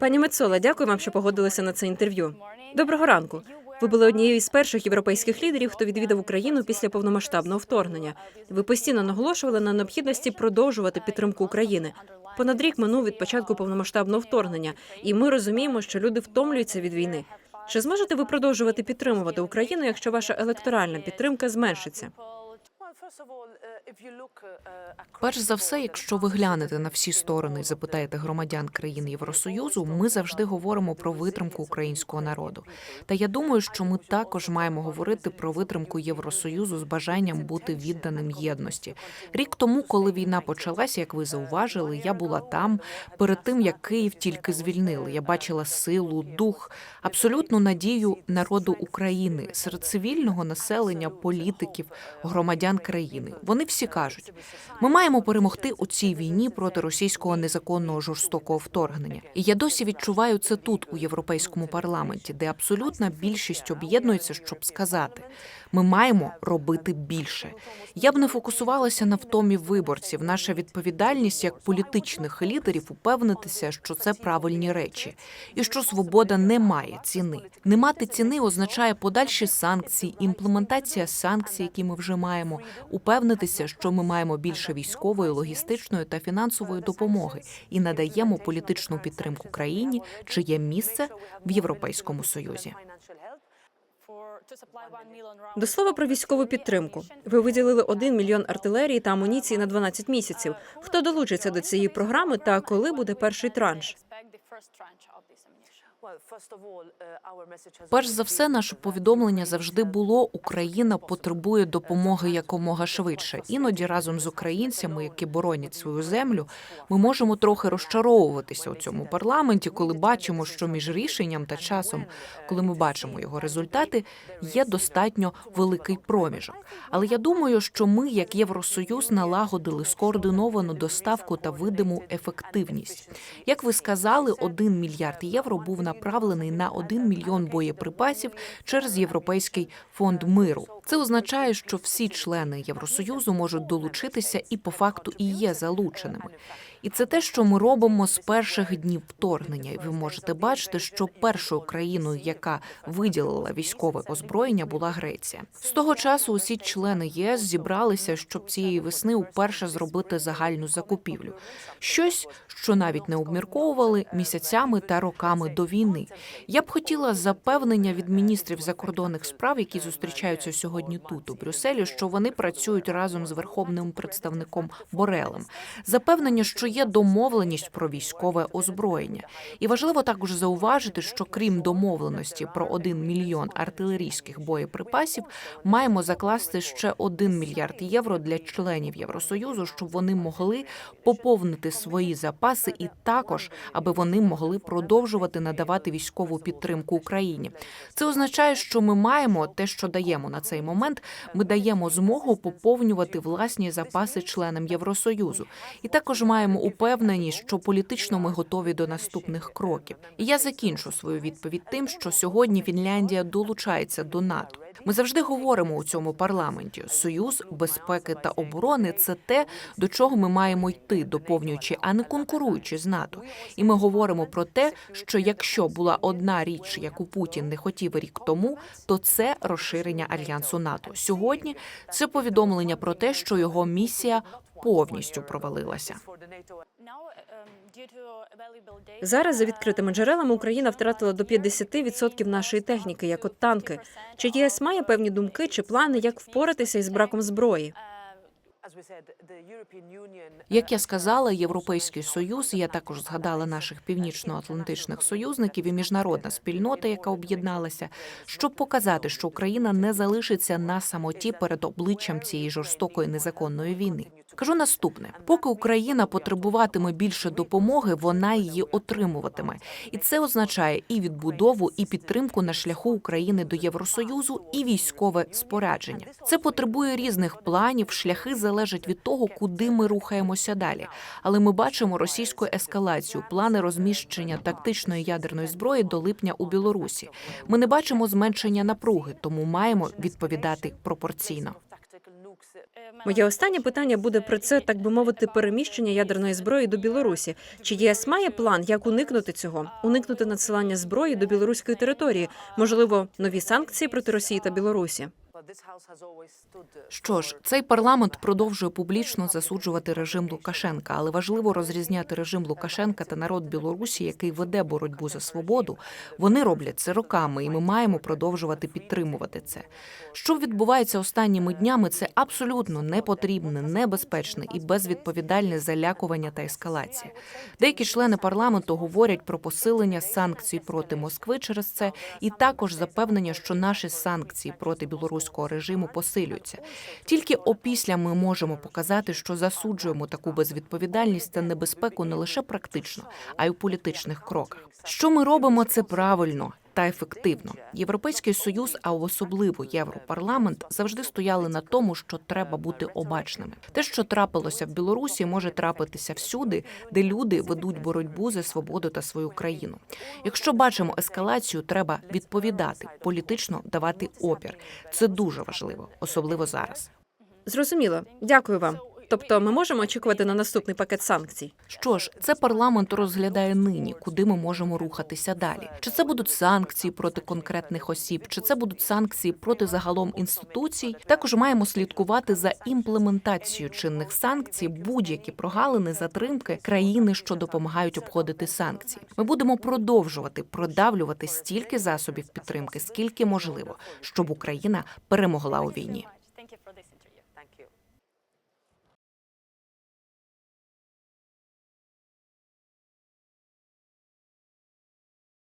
Пані Мецола, дякую вам, що погодилися на це інтерв'ю. Доброго ранку. Ви були однією із перших європейських лідерів, хто відвідав Україну після повномасштабного вторгнення. Ви постійно наголошували на необхідності продовжувати підтримку України. Понад рік минув від початку повномасштабного вторгнення, і ми розуміємо, що люди втомлюються від війни. Чи зможете ви продовжувати підтримувати Україну, якщо ваша електоральна підтримка зменшиться? Перш за все, якщо ви глянете на всі сторони і запитаєте громадян країн Євросоюзу, ми завжди говоримо про витримку українського народу. Та я думаю, що ми також маємо говорити про витримку Євросоюзу з бажанням бути відданим єдності. Рік тому, коли війна почалася, як ви зауважили, я була там перед тим, як Київ тільки звільнили. Я бачила силу, дух, абсолютну надію народу України серед цивільного населення, політиків, громадян країни. Вони всі кажуть, ми маємо перемогти у цій війні проти російського незаконного жорстокого вторгнення. І я досі відчуваю це тут, у європейському парламенті, де абсолютна більшість об'єднується, щоб сказати: ми маємо робити більше. Я б не фокусувалася на втомі виборців. Наша відповідальність як політичних лідерів упевнитися, що це правильні речі, і що свобода не має ціни. Не мати ціни означає подальші санкції, імплементація санкцій, які ми вже маємо, упевнитися, що ми маємо більше військової, логістичної та фінансової допомоги і надаємо політичну підтримку країні, чиє місце в Європейському Союзі. До слова про військову підтримку. Ви виділили 1 мільйон артилерії та амуніції на 12 місяців. Хто долучиться до цієї програми та коли буде перший транш? Перш за все, наше повідомлення завжди було: Україна потребує допомоги якомога швидше. Іноді разом з українцями, які боронять свою землю, ми можемо трохи розчаровуватися у цьому парламенті, коли бачимо, що між рішенням та часом, коли ми бачимо його результати, є достатньо великий проміжок. Але я думаю, що ми, як Євросоюз, налагодили скоординовану доставку та видиму ефективність. Як ви сказали, 1 мільярд євро був направлений на 1 мільйон боєприпасів через Європейський фонд миру. Це означає, що всі члени Євросоюзу можуть долучитися і по факту і є залученими. І це те, що ми робимо з перших днів вторгнення. І ви можете бачити, що першою країною, яка виділила військове озброєння, була Греція. З того часу усі члени ЄС зібралися, щоб цієї весни уперше зробити загальну закупівлю. Щось, що навіть не обмірковували місяцями та роками до війни. Я б хотіла запевнення від міністрів закордонних справ, які зустрічаються сьогодні тут, у Брюсселі, що вони працюють разом з верховним представником Борелем. Запевнення, що є домовленість про військове озброєння. І важливо також зауважити, що крім домовленості про 1 мільйон артилерійських боєприпасів, маємо закласти ще 1 мільярд євро для членів Євросоюзу, щоб вони могли поповнити свої запаси, і також аби вони могли продовжувати надавати військову підтримку Україні. Це означає, що ми маємо те, що даємо на цей момент. Ми даємо змогу поповнювати власні запаси членам Євросоюзу, і також маємо упевненість, що політично ми готові до наступних кроків. І я закінчу свою відповідь тим, що сьогодні Фінляндія долучається до НАТО. Ми завжди говоримо у цьому парламенті: союз безпеки та оборони це те, до чого ми маємо йти, доповнюючи, а не конкуруючи з НАТО. І ми говоримо про те, що якщо була одна річ, яку Путін не хотів рік тому, то це розширення альянсу НАТО. Сьогодні це повідомлення про те, що його місія повністю провалилася. Зараз за відкритими джерелами Україна втратила до 50% нашої техніки, як от танки. Чи ЄС має певні думки чи плани, як впоратися із браком зброї? Як я сказала, Європейський союз, я також згадала наших північно-атлантичних союзників і міжнародна спільнота, яка об'єдналася, щоб показати, що Україна не залишиться на самоті перед обличчям цієї жорстокої незаконної війни. Кажу наступне: поки Україна потребуватиме більше допомоги, вона її отримуватиме, і це означає і відбудову, і підтримку на шляху України до Євросоюзу, і військове спорядження. Це потребує різних планів. Шляхи залежать від того, куди ми рухаємося далі. Але ми бачимо російську ескалацію, плани розміщення тактичної ядерної зброї до липня у Білорусі. Ми не бачимо зменшення напруги, тому маємо відповідати пропорційно. Моє останнє питання буде про це, так би мовити, переміщення ядерної зброї до Білорусі. Чи ЄС має план, як уникнути цього? Уникнути надсилання зброї до білоруської території? Можливо, нові санкції проти Росії та Білорусі? Що ж, цей парламент продовжує публічно засуджувати режим Лукашенка, але важливо розрізняти режим Лукашенка та народ Білорусі, який веде боротьбу за свободу. Вони роблять це роками, і ми маємо продовжувати підтримувати це. Що відбувається останніми днями, це абсолютно непотрібне, небезпечне і безвідповідальне залякування та ескалація. Деякі члени парламенту говорять про посилення санкцій проти Москви через це, і також запевнення, що наші санкції проти білоруського режиму посилюються. Тільки опісля ми можемо показати, що засуджуємо таку безвідповідальність та небезпеку не лише практично, а й у політичних кроках. Що ми робимо, це правильно. Та ефективно європейський союз, а особливо європарламент, завжди стояли на тому, що треба бути обачними. Те, що трапилося в Білорусі, може трапитися всюди, де люди ведуть боротьбу за свободу та свою країну. Якщо бачимо ескалацію, треба відповідати політично давати опір. Це дуже важливо, особливо зараз. Зрозуміло. Дякую вам. Тобто, ми можемо очікувати на наступний пакет санкцій. Що ж, це парламент розглядає нині, куди ми можемо рухатися далі. Чи це будуть санкції проти конкретних осіб, чи це будуть санкції проти загалом інституцій? Також маємо слідкувати за імплементацією чинних санкцій, будь-які прогалини, затримки країни, що допомагають обходити санкції. Ми будемо продовжувати продавлювати стільки засобів підтримки, скільки можливо, щоб Україна перемогла у війні.